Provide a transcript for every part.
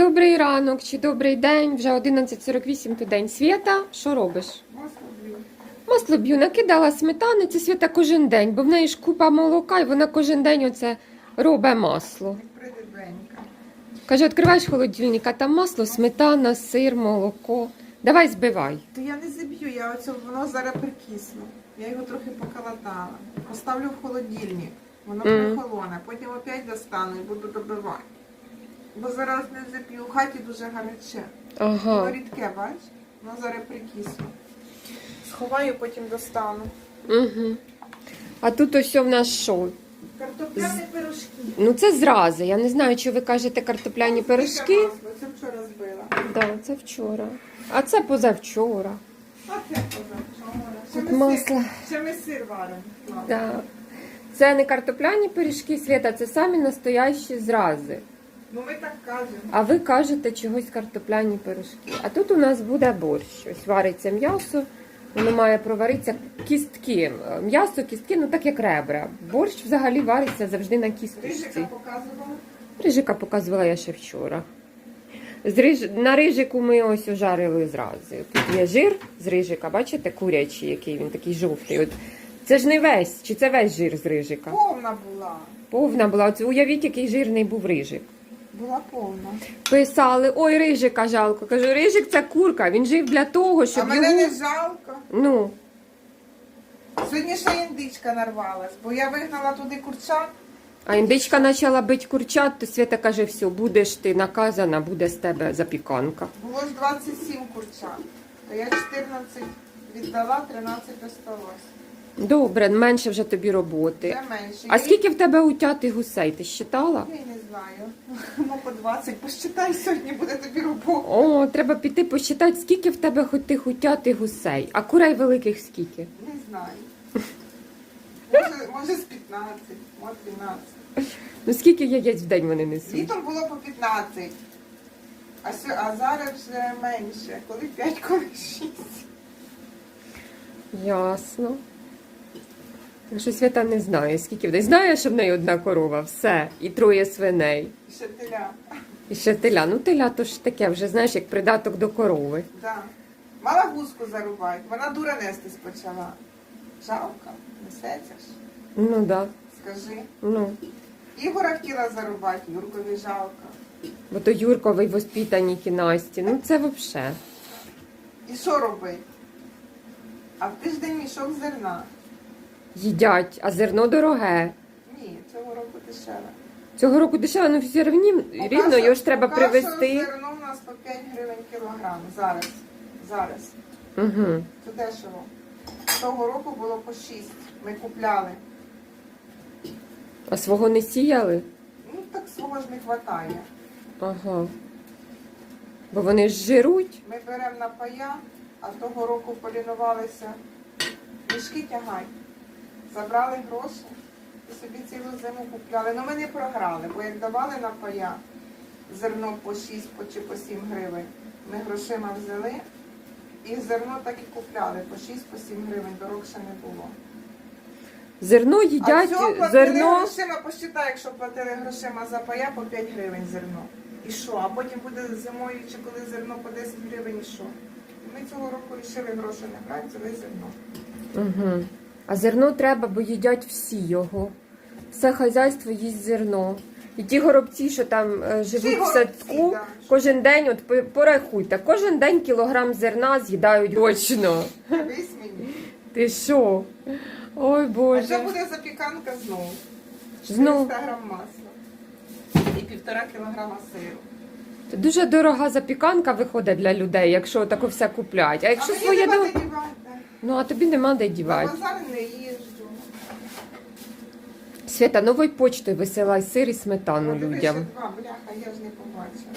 Добрий ранок чи добрий день. Вже 11.48 то день. Свята, що робиш? Масло б'ю. Масло б'ю, накидала сметани, це свята кожен день, бо в неї ж купа молока, і вона кожен день оце робить масло. Каже, відкриваєш холодильник, а там масло, сметана, сир, молоко. Давай збивай. То я не заб'ю, я оце воно зараз прикисло. Я його трохи поколотала. Поставлю в холодильник. Воно Мгм. прохолоне. Потім опять достану і буду добивати. Бо зараз не заб'ю. У хаті дуже гаряче. Воно рідке, бач? Воно зараз прикисло. Сховаю, потім достану. Угу. А тут ось в нас що? Картопляні пирожки. Ну це зрази. Я не знаю, чи ви кажете картопляні пирожки. Це вчора збила. Да, це вчора. А це позавчора. А це позавчора. Ще Тут ми масло. сир- Ще ми сир варимо. Да. Це не картопляні пиріжки, Свята, це самі настоящі зрази. Ну ми так кажемо. А ви кажете чогось картопляні пиріжки. А тут у нас буде борщ. Ось вариться м'ясо, воно має проваритися кістки. М'ясо, кістки, ну так як ребра. Борщ взагалі вариться завжди на Рижика показувала. Рижика показувала я ще вчора. З риж... На рижику ми ось ожарили зрази. Тут є жир з рижика, бачите, курячий, який він такий жовтий. От. Це ж не весь, чи це весь жир з рижика? Повна була. Повна була. От уявіть, який жирний був рижик. Була повна. Писали, ой, рижика жалко. Кажу, рижик це курка. Він жив для того, щоб. А мене його... не жалко. Ну, Сьогодні ще індичка нарвалась, бо я вигнала туди курчат. а індичка почала бити курчат, то Свята каже, все, будеш ти наказана, буде з тебе запіканка. Було ж 27 курчат. То я 14 віддала, 13 осталось. Добре, менше вже тобі роботи. Це менше. А Я скільки в тебе утят і гусей? Ти считала? Я не знаю. Ну, по 20. Посчитай, сьогодні буде тобі робота. О, треба піти посчитати, скільки в тебе хоч тих утят і гусей. А курей великих скільки? Не знаю. Може, може з 15, може 12. Ну скільки яєць в день вони несуть? Літом було по 15. А, сьо- а зараз вже менше. Коли 5, коли 6. Ясно. Так що Свята не знає, скільки в неї. Знає, що в неї одна корова, все, і троє свиней. І ще теля. І ще теля. Ну, теля то ж таке, вже знаєш, як придаток до корови. Да. Мала гуску зарубати. Вона дура нестись почала. Жалко, несеться ж. Ну да. Скажи. Ну. Ігора хотіла зарубати, Юркові жалко. Бо то Юрковий воспитані Насті. Ну це взагалі. І що робить? А в тиждень мішок зерна. Їдять, а зерно дороге. Ні, цього року дешеве. Цього року дешево, ну все рівні, рівно його ж треба привезти. Зерно у нас по 5 гривень кілограм. Зараз. Зараз. Угу. Це дешево. Того року було по 6. Ми купляли. А свого не сіяли? Ну так свого ж не вистачає. Ага. Бо вони ж жируть. Ми беремо на пая, а того року полінувалися. Мішки тягай. Забрали гроші і собі цілу зиму купляли. Ну ми не програли, бо як давали на пая зерно по 6 по, чи по 7 гривень, ми грошима взяли і зерно так і купляли по 6 по 7 гривень, дорогше не було. Зерно а їдять, цього платили зерно. грошима, посчитай, якщо платили грошима за пая по 5 гривень зерно. І що? А потім буде зимою чи коли зерно по 10 гривень і що? Ми цього року вирішили гроші не брати, взяли зерно. Угу. А зерно треба, бо їдять всі його. Все хазяйство їсть зерно. І ті горобці, що там е, живуть в садку, да. кожен день, от по- порахуйте, кожен день кілограм зерна з'їдають точно. Дивись мені. Ти що? Ой А Боже. буде запіканка знову? Знову. грам масла і півтора кілограма сиру. Дуже дорога запіканка виходить для людей, якщо таке все куплять. А якщо а мені своє дівати. Ну а тобі нема де На дівати. базар не їжджу. Свята, новою почтою висилай сир і сметану О, людям. ще два, бляха, я ж не побачила.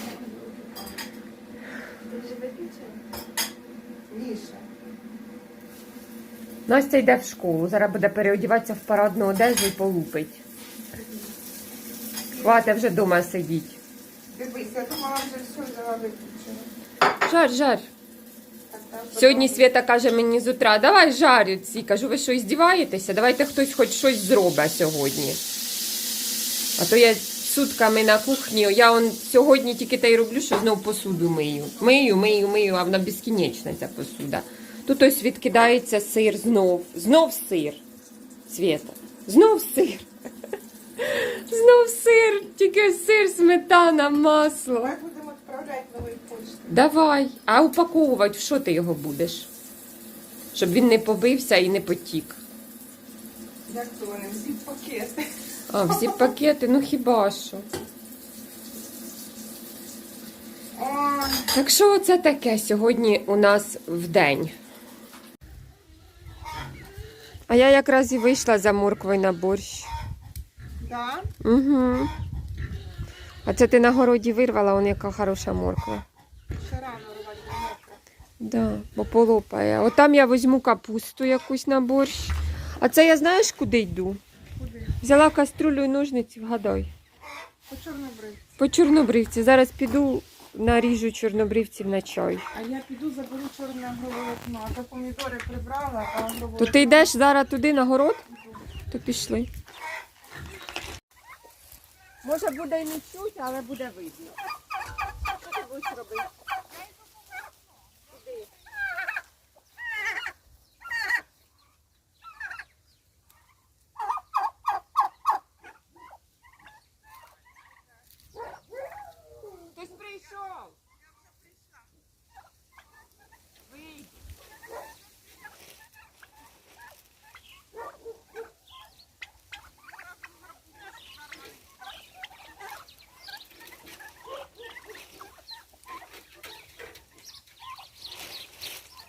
Міша. Настя йде в школу, зараз буде переодіватися в парадну одежу і полупить. Хватить вже вдома сидіть. Дивись, я думала, вже все взяла виключила. Жар, жар. Сьогодні Свята каже мені з утра, давай жарю ці. Кажу, ви що, здіваєтеся? Давайте хтось хоч щось зробить сьогодні. А то я сутками на кухні. Я он сьогодні тільки те й роблю, що знов посуду мию. Мию, мию, мию, а вона безкінечна ця посуда. Тут ось відкидається сир знов. Знов сир. Свята. Знов сир. Знов сир, тільки сир, сметана, масло. Давай відправляти новий почту. Давай. А упаковувати в що ти його будеш? Щоб він не побився і не потік. Як то вони всі пакети. А, всі пакети, ну хіба що. Так що це таке сьогодні у нас в день? А я якраз і вийшла за морквою на борщ. да? Угу. А це ти на городі вирвала, он яка хороша морква. Ще рано рвати мокро. Да, бо полопає. От там я візьму капусту якусь на борщ. А це я знаєш, куди йду? Куди? Взяла каструлю і ножниці, вгадай. По чорнобривці. По чорнобривці. Зараз піду наріжу чорнобривців на чай. А я піду заберу чорне агроволокно. А то помідори прибрала, а агроволокно... То ти йдеш зараз туди на город? То пішли. Може буде і не чуть, але буде видно. Що ти будеш робити? Куди? Хтось прийшов. Вийди.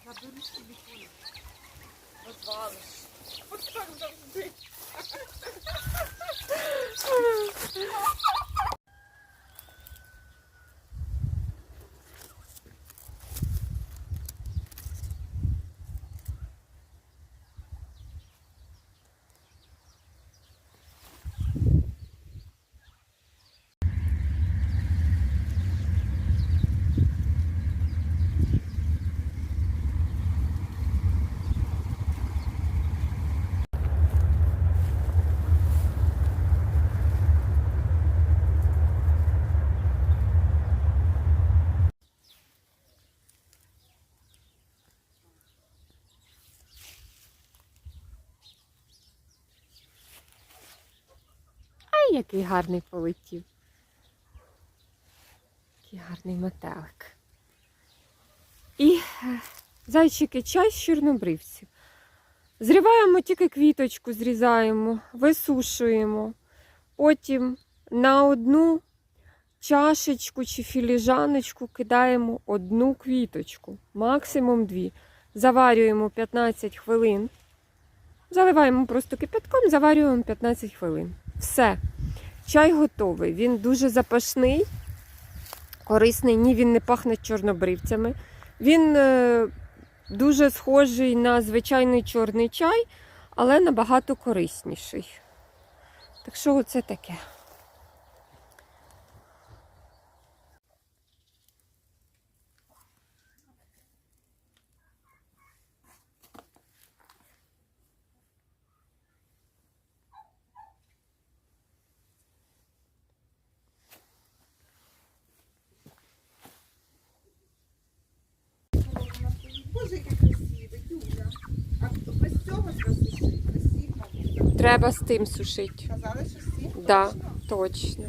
Забереш телефон. Розвалиш. От так завжди. Ай, який гарний полетів. Який гарний метелик. І е, зайчики чай з чорнобривців. Зриваємо тільки квіточку, зрізаємо, висушуємо. Потім на одну чашечку чи філіжаночку кидаємо одну квіточку, максимум дві. Заварюємо 15 хвилин. Заливаємо просто кипятком, заварюємо 15 хвилин. Все. Чай готовий. Він дуже запашний, корисний, ні, він не пахне чорнобривцями. Він е, дуже схожий на звичайний чорний чай, але набагато корисніший. Так що оце таке? Боже, яке красиве, Юля. А без цього засушити? Красиво. Треба з тим сушити. Казали, що всі? Да, Точно? точно.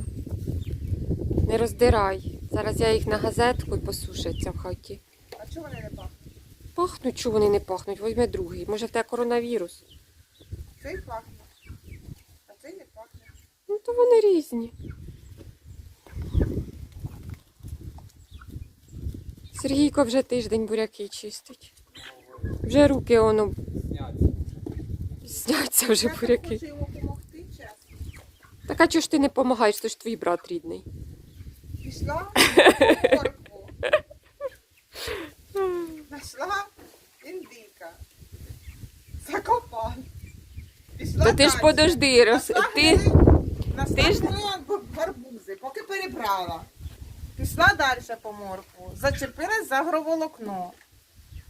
Не роздирай. Зараз я їх на газетку і посушаться в хаті. А чого вони не пахнуть? Пахнуть, чого вони не пахнуть? Возьми другий. Може в тебе коронавірус? Цей пахне. А цей не пахне. Ну, то вони різні. Сергійко вже тиждень буряки чистить. Вже руки воно зняться вже буряки. Так а чого ж ти не допомагаєш? Це ж твій брат рідний. Пішла моркву. Знайшла індика. Закопала. Та ти ж подожди, роз... Ти ти ж- гнили гарбузи, поки перебрала. Пішла далі по моркву. Зачепилась за агроволокно.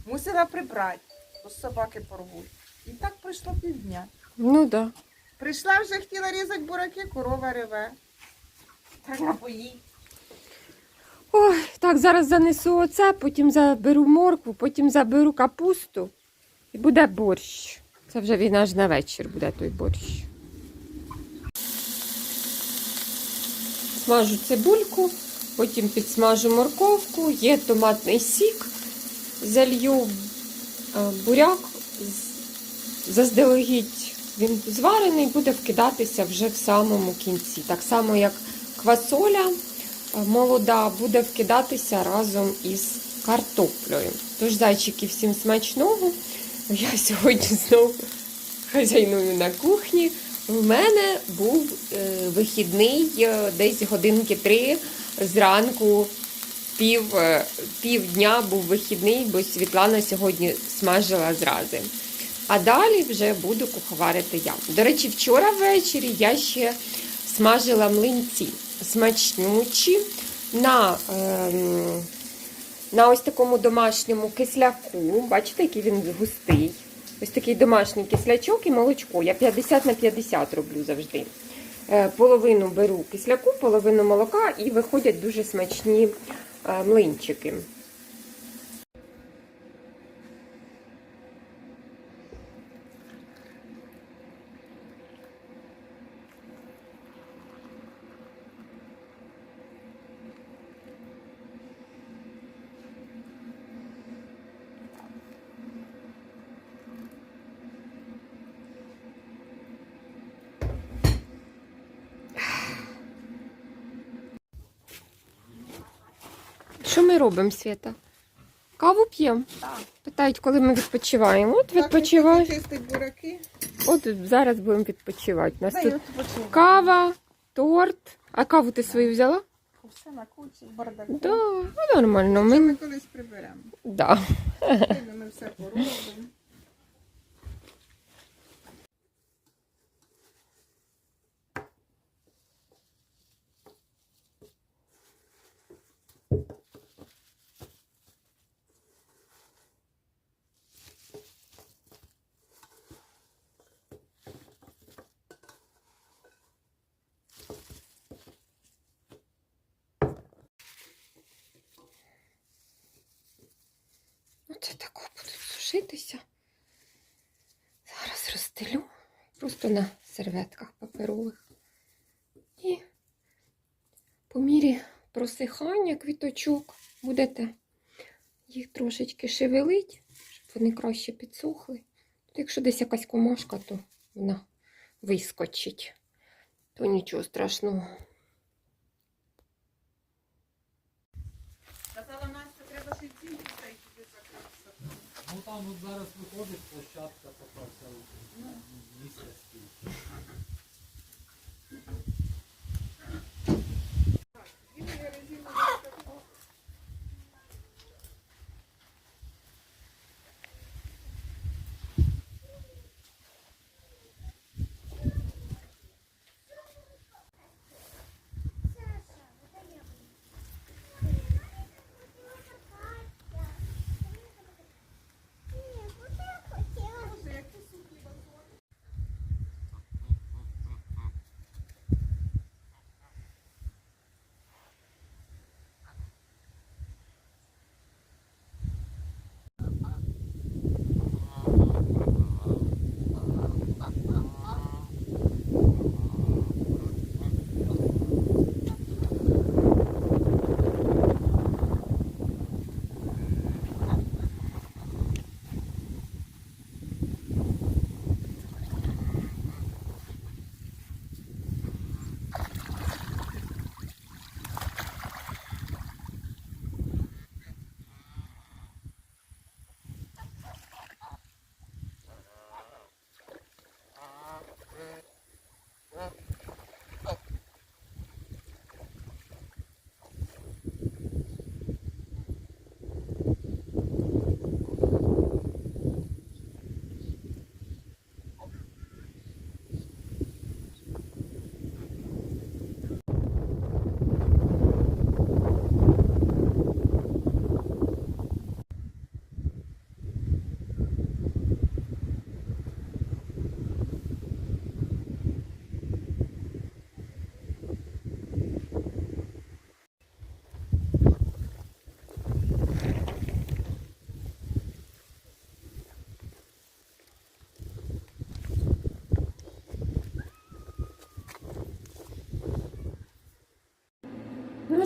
Мусила прибрати, бо собаки порвуть. І так пройшло півдня. Ну да. Прийшла вже хотіла різати бураки, корова реве. Треба поїти. Ой, так, зараз занесу оце, потім заберу моркву, потім заберу капусту і буде борщ. Це вже він аж на вечір буде той борщ. Смажу цибульку, потім підсмажу морковку, є томатний сік, залью е, буряк, заздалегідь він зварений, буде вкидатися вже в самому кінці. Так само, як квасоля е, молода буде вкидатися разом із картоплею. Тож, зайчики, всім смачного. Я сьогодні знову хазяйную на кухні. В мене був е, вихідний десь годинки три зранку. Пів, е, пів дня був вихідний, бо Світлана сьогодні смажила зрази. А далі вже буду куховарити я. До речі, вчора ввечері я ще смажила млинці смачнючі на, ем, на ось такому домашньому кисляку. Бачите, який він густий. Ось такий домашній кислячок і молочко. Я 50 на 50 роблю завжди. Е, Половину беру кисляку, половину молока і виходять дуже смачні е, млинчики. Що ми робимо, Свята? Каву п'ємо? Так. Питають, коли ми відпочиваємо. От відпочиваєш. бураки. От зараз будемо відпочивати. У нас тут кава, торт. А каву ти свою взяла? Все на кучі, бардаку. Да, ну нормально. Ми колись приберемо. Да. Ми все поробимо. Оце тако будуть сушитися. Зараз розстелю. Просто на серветках паперових. І по мірі просихання квіточок будете їх трошечки шевелить, щоб вони краще підсохли. Тут якщо десь якась комашка, то вона вискочить. То нічого страшного. Казала Настя, треба ще й ці дітей туди закритися. Ну там от зараз виходить площадка така вся місця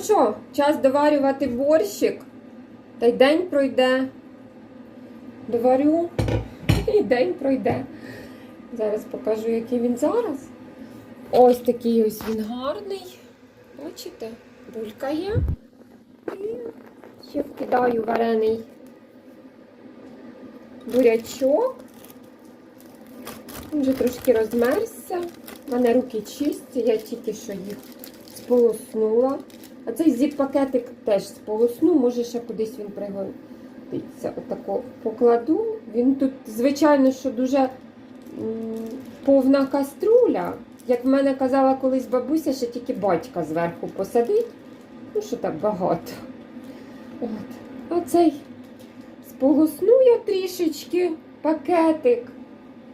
що, час доварювати борщик. Та й день пройде. Доварю і день пройде. Зараз покажу, який він зараз. Ось такий ось він гарний. Бачите, булькає. І ще вкидаю варений бурячок. Він вже трошки розмерзся. У мене руки чисті, я тільки що їх сполоснула. А цей зіп-пакетик теж сполосну, може ще кудись він пригодиться. Отако покладу. Він тут, звичайно, що дуже повна каструля. Як в мене казала колись бабуся, ще тільки батька зверху посадить. Ну, що так багато. От. А цей сполосну я трішечки пакетик.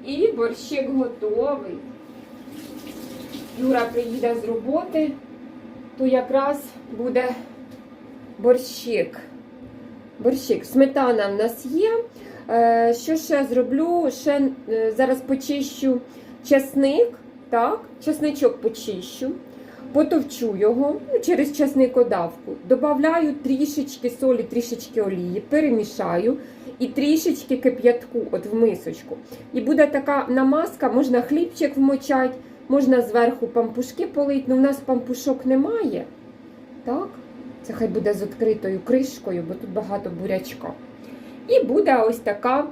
І борщик готовий. Юра приїде з роботи, то якраз буде борщик. Борщик. Сметана в нас є. Е, Що ще зроблю? Ще е, зараз почищу чесник. Так, чесничок почищу, потовчу його ну, через чесникодавку. Добавляю трішечки солі, трішечки олії, перемішаю і трішечки кип'ятку от в мисочку. І буде така намазка, можна хлібчик вмочати, можна зверху пампушки полити. Ну, у нас пампушок немає. Так? Це хай буде з відкритою кришкою, бо тут багато бурячка. І буде ось така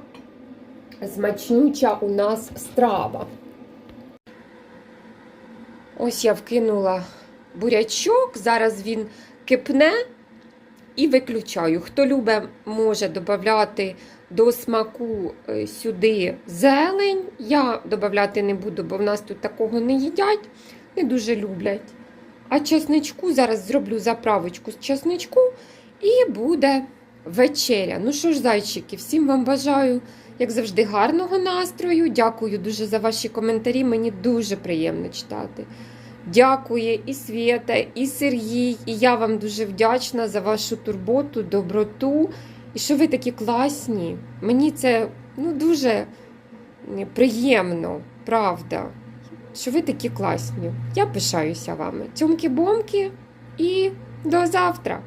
смачнюча у нас страва. Ось я вкинула бурячок, зараз він кипне і виключаю. Хто любить, може додати до смаку е, сюди зелень. Я додати не буду, бо в нас тут такого не їдять, не дуже люблять. А чесничку зараз зроблю заправочку з чесничку і буде вечеря. Ну що ж, зайчики, всім вам бажаю, як завжди, гарного настрою. Дякую дуже за ваші коментарі. Мені дуже приємно читати. Дякує і Свєта, і Сергій. І я вам дуже вдячна за вашу турботу, доброту. І що ви такі класні. Мені це ну, дуже приємно, правда. Що ви такі класні. Я пишаюся вами. Цьомки-бомки і до завтра!